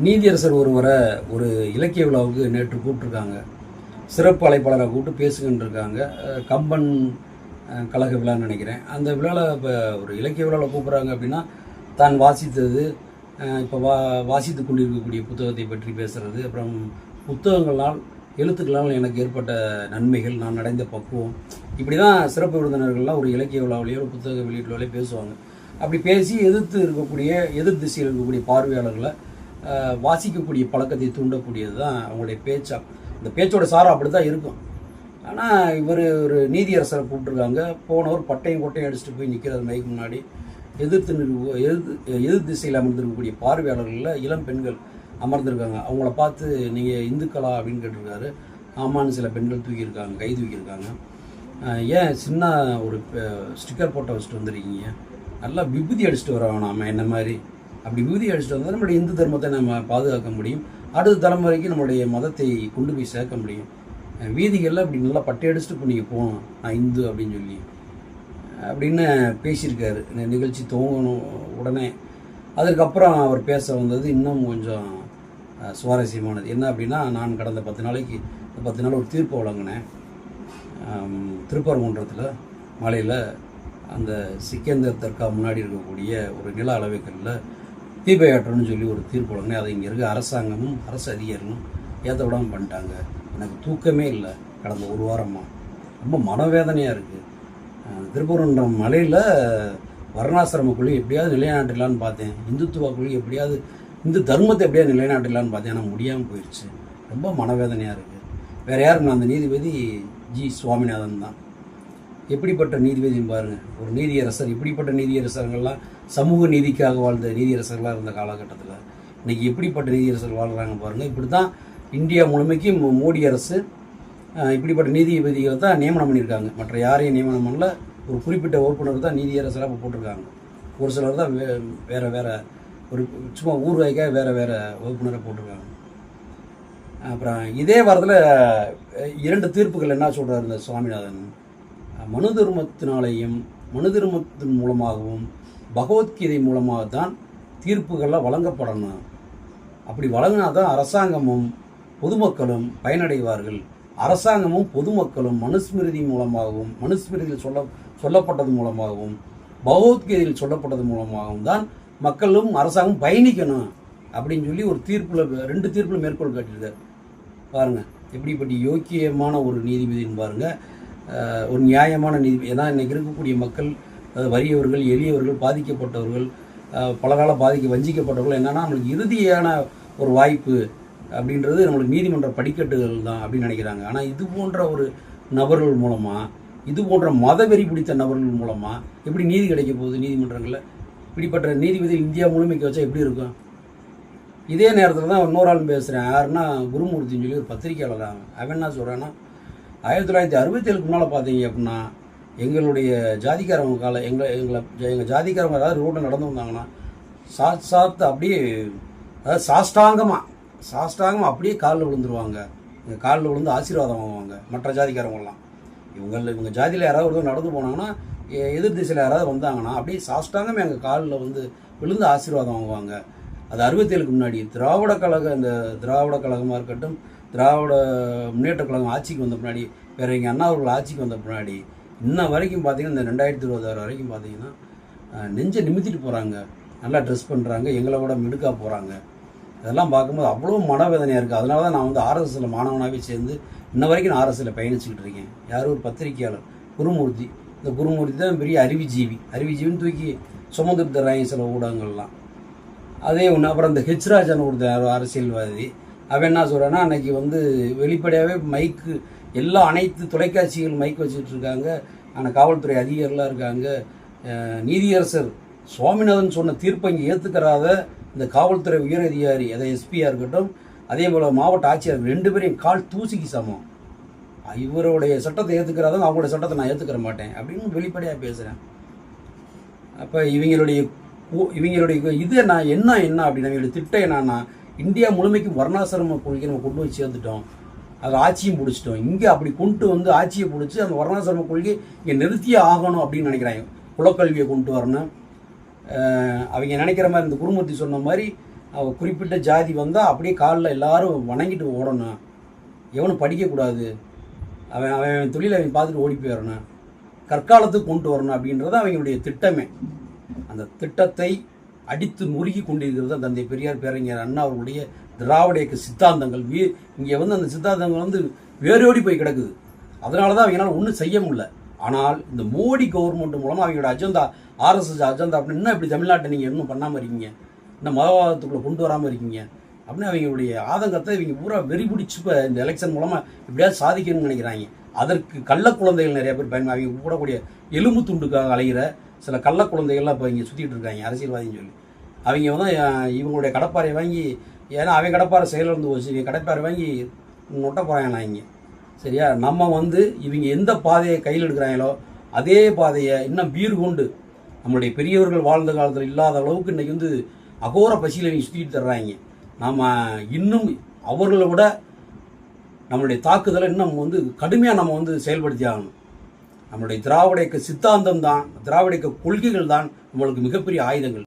நீதியரசர் ஒருவரை ஒரு இலக்கிய விழாவுக்கு நேற்று கூப்பிட்டுருக்காங்க. சிறப்பு அழைப்பாளராக கூப்பிட்டு பேசுகின்னு இருக்காங்க கம்பன் கழக விழான்னு நினைக்கிறேன். அந்த விழாவில் இப்போ ஒரு இலக்கிய விழாவில் கூப்பிட்றாங்க அப்படின்னா தான் வாசித்தது இப்போ வா வாசித்து கொண்டிருக்கக்கூடிய புத்தகத்தை பற்றி பேசுறது அப்புறம் புத்தகங்களால் எழுத்துக்களால் எனக்கு ஏற்பட்ட நன்மைகள் நான் அடைந்த பக்குவம். இப்படி தான் சிறப்பு விருந்தினர்கள்லாம் ஒரு இலக்கிய விழாவிலேயோ ஒரு புத்தக வெளியீட்டுலையோ பேசுவாங்க. அப்படி பேசி எதிர்த்து இருக்கக்கூடிய எதிர் திசையில் இருக்கக்கூடிய பார்வையாளர்களை வாசிக்கக்கூடிய பழக்கத்தை தூண்டக்கூடியது தான் அவங்களுடைய பேச்சா. இந்த பேச்சோட சாரம் அப்படி தான் இருக்கும். ஆனால் இவர் ஒரு நீதியரசரை கூப்பிட்டுருக்காங்க. போனவர் பட்டையும் கொட்டையும் அடிச்சுட்டு போய் நிற்கிறது மைக்கு முன்னாடி. எதிர்த்து நிற்க எதிர்த்து எதிர் திசையில் அமர்ந்திருக்கக்கூடிய பார்வையாளர்களில் இளம் பெண்கள் அமர்ந்திருக்காங்க. அவங்கள பார்த்து நீங்கள் இந்துக்களா? அப்படின்னு கேட்டிருக்காரு. ஆமான்னு சில பெண்கள் தூக்கியிருக்காங்க கை தூக்கியிருக்காங்க. ஏன் சின்ன ஒரு ஸ்டிக்கர் போட்டோ வச்சுட்டு வந்திருக்கீங்க? நல்லா விபூதி அடிச்சுட்டு வர வேணாமா என்ன மாதிரி? அப்படி விபூதி அடிச்சுட்டு வந்தால் நம்மளுடைய இந்து தர்மத்தை நம்ம பாதுகாக்க முடியும். அடுத்த தலைமுறைக்கு நம்மளுடைய மதத்தை கொண்டு போய் சேர்க்க முடியும். வீதிகளில் அப்படி நல்லா பட்டை அடிச்சுட்டு இப்போ நீங்கள் போகணும். நான் இந்து அப்படின்னு சொல்லி. அப்படின்னு பேசியிருக்காரு. இந்த நிகழ்ச்சி துவங்கணும் உடனே. அதுக்கப்புறம் அவர் பேச வந்தது இன்னும் கொஞ்சம் சுவாரஸ்யமானது. என்ன அப்படின்னா நான் கடந்த பத்து நாளைக்கு பத்து நாள் ஒரு தீர்ப்பு வழங்கினேன். திருப்பரங்குன்றத்தில் மலையில் அந்த சிக்கந்தர் தர்கா முன்னாடி இருக்கக்கூடிய ஒரு நில அளவைகளில் தீபயாற்றம்னு சொல்லி ஒரு தீர்ப்பு உடனே அதை இங்கே இருக்க. அரசாங்கமும் அரசு அதிகாரிகளும் ஏற்ற விடாமல் பண்ணிட்டாங்க. எனக்கு தூக்கமே இல்லை கடந்த ஒரு வாரமாக ரொம்ப மனவேதனையாக இருக்குது திருப்பூர்ன்ற மலையில் வர்ணாசிரம கொள்கை எப்படியாவது நிலைநாட்டிடலான்னு பார்த்தேன். இந்துத்துவ கொள்கை எப்படியாவது இந்து தர்மத்தை எப்படியாவது நிலைநாட்டிடலான்னு பார்த்தேன். ஆனால் முடியாமல் போயிடுச்சு ரொம்ப மனவேதனையாக இருக்குது வேறு யாரும் அந்த நீதிபதி? ஜி. சுவாமிநாதன் தான். எப்படிப்பட்ட நீதிபதி பாருங்க. ஒரு நீதியரசர் இப்படிப்பட்ட நீதியரசர்கள்லாம் சமூக நீதிக்காக வாழ்ந்த நீதியரசர்களாக இருந்த காலகட்டத்தில். இன்றைக்கி எப்படிப்பட்ட நீதியரசர் வாழ்கிறாங்க பாருங்கள் இப்படி தான் இந்தியா முழுமைக்கும் மோடி அரசு இப்படிப்பட்ட நீதிபதிகளை தான் நியமனம் பண்ணியிருக்காங்க. மற்ற யாரையும் நியமனம் பண்ணல. ஒரு குறிப்பிட்ட உறுப்பினர் தான் நீதியரசராக இப்போ போட்டிருக்காங்க. ஒரு சிலர் தான் வே வேறு வேறு ஒரு சும்மா ஊர்வாய்க்காக வேறு வேறு வகுப்பினரை போட்டிருக்காங்க. அப்புறம் இதே வாரத்தில் இரண்டு தீர்ப்புகள் என்ன சொல்கிறார் இந்த சுவாமிநாதன்? மனு தர்மத்தினாலேயும் மனு தர்மத்தின் மூலமாகவும் பகவத்கீதை மூலமாக தான் தீர்ப்புகள்லாம் வழங்கப்படணும். அப்படி வழங்கினா தான் அரசாங்கமும் பொதுமக்களும் பயனடைவார்கள். அரசாங்கமும் பொதுமக்களும் மனுஸ்மிருதி மூலமாகவும் மனுஸ்மிருதியில் சொல்ல சொல்லப்பட்டது மூலமாகவும் பகவத்கீதையில் சொல்லப்பட்டது மூலமாகவும் தான் மக்களும் அரசாங்கம் பயணிக்கணும் அப்படின்னு சொல்லி ஒரு தீர்ப்பில் ரெண்டு தீர்ப்பில் மேற்கோள் காட்டியிருக்காரு. பாருங்கள் எப்படிப்பட்ட யோக்கியமான ஒரு நீதிபதின்னு பாருங்கள் ஒரு நியாயமான நீதி. ஏன்னா இன்றைக்கி இருக்கக்கூடிய மக்கள் வறியவர்கள் எளியவர்கள் பாதிக்கப்பட்டவர்கள் பலகால பாதிக்க வஞ்சிக்கப்பட்டவர்கள் என்னென்னா நம்மளுக்கு இறுதியான ஒரு வாய்ப்பு அப்படின்றது நம்மளுக்கு நீதிமன்ற படிக்கட்டுகள் தான் அப்படின்னு நினைக்கிறாங்க. ஆனால் இது போன்ற ஒரு நபர்கள் மூலமாக இது போன்ற மதவெறி பிடித்த நபர்கள் மூலமாக எப்படி நீதி கிடைக்க போகுது நீதிமன்றங்களில்? இப்படிப்பட்ட நீதிபதி இந்தியா முழுமைக்கு வச்சா எப்படி இருக்கும்? இதே நேரத்தில் தான் இன்னொரு ஆள் பேசுகிறேன் யாருன்னா குருமூர்த்தின்னு சொல்லி ஒரு பத்திரிக்கையாளர் அவன் என்ன சொல்கிறான்னா ஆயிரத்தி தொள்ளாயிரத்தி அறுபத்தேழுக்கு முன்னால் பார்த்தீங்க அப்படின்னா எங்களுடைய ஜாதிக்காரவங்க கால எங்களை எங்களை எங்கள் ஜாதிக்காரவங்க ஏதாவது ரோட்டில் நடந்து வந்தாங்கன்னா சாத் சாத்து அப்படியே அதாவது சாஷ்டாங்கமாக சாஷ்டாங்கமாக அப்படியே காலில் விழுந்துருவாங்க. எங்கள் காலில் விழுந்து ஆசீர்வாதம் வாங்குவாங்க மற்ற ஜாதிக்காரவங்கலாம் இவங்கள இவங்க ஜாதியில் யாராவது ஒருத்தர் நடந்து போனாங்கன்னா எ- எதிர் திசையில் யாராவது வந்தாங்கன்னா அப்படியே சாஷ்டாங்கமே எங்கள் காலில் வந்து விழுந்து ஆசீர்வாதம் வாங்குவாங்க. அது அறுபத்தேழுக்கு முன்னாடி திராவிட கழக இந்த திராவிட கழகமாக இருக்கட்டும் திராவிட முன்னேற்ற கழகம் ஆட்சிக்கு வந்த பின்னாடி வேற எங்கள் அண்ணா அவர்கள் ஆட்சிக்கு வந்த பின்னாடி இன்ன வரைக்கும் பார்த்தீங்கன்னா இந்த ரெண்டாயிரத்தி இருபதாறு வரைக்கும் பார்த்தீங்கன்னா நெஞ்சை நிமித்திட்டு போகிறாங்க நல்லா ட்ரெஸ் பண்ணுறாங்க எங்களை விட மிடுக்காக போகிறாங்க இதெல்லாம் பார்க்கும்போது அவ்வளோ மனவேதனையாக இருக்குது அதனால தான் நான் வந்து ஆர்எஸ்எஸ்ல மாணவனாகவே சேர்ந்து இன்ன வரைக்கும் நான் ஆர்எஸ்எஸ்ல பயணிச்சுக்கிட்டு இருக்கேன். யார் ஒரு பத்திரிக்கையாளர் குருமூர்த்தி. இந்த குருமூர்த்தி தான் பெரிய அறிவுஜீவி. அறிவுஜீவின்னு தூக்கி சுமந்துட்டு தர்றாங்க சில ஊடகங்கள்லாம். அதே ஒன்று அப்புறம் இந்த ஹெச்ராஜன் ஒருத்தர் அரசியல்வாதி. அவன் என்ன சொல்கிறான்னா அன்னைக்கு வந்து வெளிப்படையாகவே மைக்கு எல்லா அனைத்து தொலைக்காட்சிகள் மைக் வச்சுட்டு இருக்காங்க. ஆனால் காவல்துறை அதிகாரிலாம் இருக்காங்க. நீதியரசர் சுவாமிநாதன் சொன்ன தீர்ப்பை இங்கே ஏற்றுக்கிறாத இந்த காவல்துறை உயர் அதிகாரி அதை எஸ்பியாக இருக்கட்டும் அதே போல் மாவட்ட ஆட்சியர் ரெண்டு பேரையும் கால் தூசிக்கு சமம். இவருடைய சட்டத்தை ஏற்றுக்கிறாதான் அவங்களுடைய சட்டத்தை நான் ஏற்றுக்கிற மாட்டேன் அப்படின்னு வெளிப்படையாக பேசுகிறேன் அப்போ இவங்களுடைய கூ- இவங்களுடைய இது நான் என்ன என்ன அப்படின்னா இவங்களுடைய திட்டம் என்னன்னா இந்தியா முழுமைக்கும் வர்ணாசிரம கொள்கை நம்ம கொண்டு போய் சேர்ந்துட்டோம். அது ஆட்சியும் பிடிச்சிட்டோம். இங்கே அப்படி கொண்டு வந்து ஆட்சியை பிடிச்சி அந்த வர்ணாசிரம கொள்கை இங்கே நிறுத்தியே ஆகணும் அப்படின்னு நினைக்கிறாங்க. குலக்கல்வியை கொண்டு வரணும். அவங்க நினைக்கிற மாதிரி இந்த குருமூர்த்தி சொன்ன மாதிரி அவள் குறிப்பிட்ட ஜாதி வந்தால் அப்படியே காலில் எல்லாரும் வணங்கிட்டு ஓடணும். எவனும் படிக்கக்கூடாது அவன் அவன் தொழிலை அவன் பார்த்துட்டு ஓடி போயிடணும் கற்காலத்துக்கு கொண்டு வரணும் அப்படின்றது அவங்களுடைய திட்டமே. அந்த திட்டத்தை அடித்து நொறுக்கி கொண்டிருக்கிறது தான் தந்தை பெரியார் பேரறிஞர் அண்ணா அவர்களுடைய திராவிட இயக்க சித்தாந்தங்கள். வீ இங்கே வந்து அந்த சித்தாந்தங்கள் வந்து வேரோடி போய் கிடக்குது. அதனால தான் அவங்களால ஒன்றும் செய்ய முடியல. ஆனால் இந்த மோடி கவர்மெண்ட் மூலமாக அவங்களோட அஜெண்டா ஆர்எஸ்எஸ் அஜெண்டா அப்படின்னு இன்னும் இப்படி தமிழ்நாட்டை நீங்கள் இன்னும் பண்ணாமல் இருக்கீங்க? இன்னும் மதவாதத்துக்குள்ளே கொண்டு வராமல் இருக்கீங்க? அப்படின்னு அவங்களுடைய ஆதங்கத்தை இவங்க பூரா வெறி பிடிச்சி இப்போ இந்த எலெக்ஷன் மூலமாக எப்படியாவது சாதிக்கணும்னு நினைக்கிறாங்க. அதற்கு கள்ள குழந்தைகள் நிறைய பேர் பயன் அவங்க கூடக்கூடிய எலும்பு துண்டுக்காக அலைகிற சில கள்ள குழந்தைகள்லாம் இப்போ இங்கே சுற்றிட்டு இருக்காங்க அரசியல்வாதின்னு சொல்லி. அவங்க வந்து இவங்களுடைய கடப்பாறை வாங்கி ஏன்னா அவன் கடப்பாரை செயலிருந்து போச்சு இவங்க கடப்பாரை வாங்கி நொட்ட போகிறாங்க இங்கே? சரியா? நம்ம வந்து இவங்க எந்த பாதையை கையில் எடுக்கிறாங்களோ அதே பாதையை இன்னும் பீர் கொண்டு நம்மளுடைய பெரியவர்கள் வாழ்ந்த காலத்தில் இல்லாத அளவுக்கு இன்றைக்கி வந்து அகோர பசியில் இவங்க சுற்றிட்டு தர்றாங்க. நாம் இன்னும் அவர்களை விட நம்மளுடைய தாக்குதலை இன்னும் வந்து கடுமையாக நம்ம வந்து செயல்படுத்தி ஆகணும். நம்மளுடைய திராவிட சித்தாந்தம் தான் திராவிட கொள்கைகள் தான் நம்மளுக்கு மிகப்பெரிய ஆயுதங்கள்.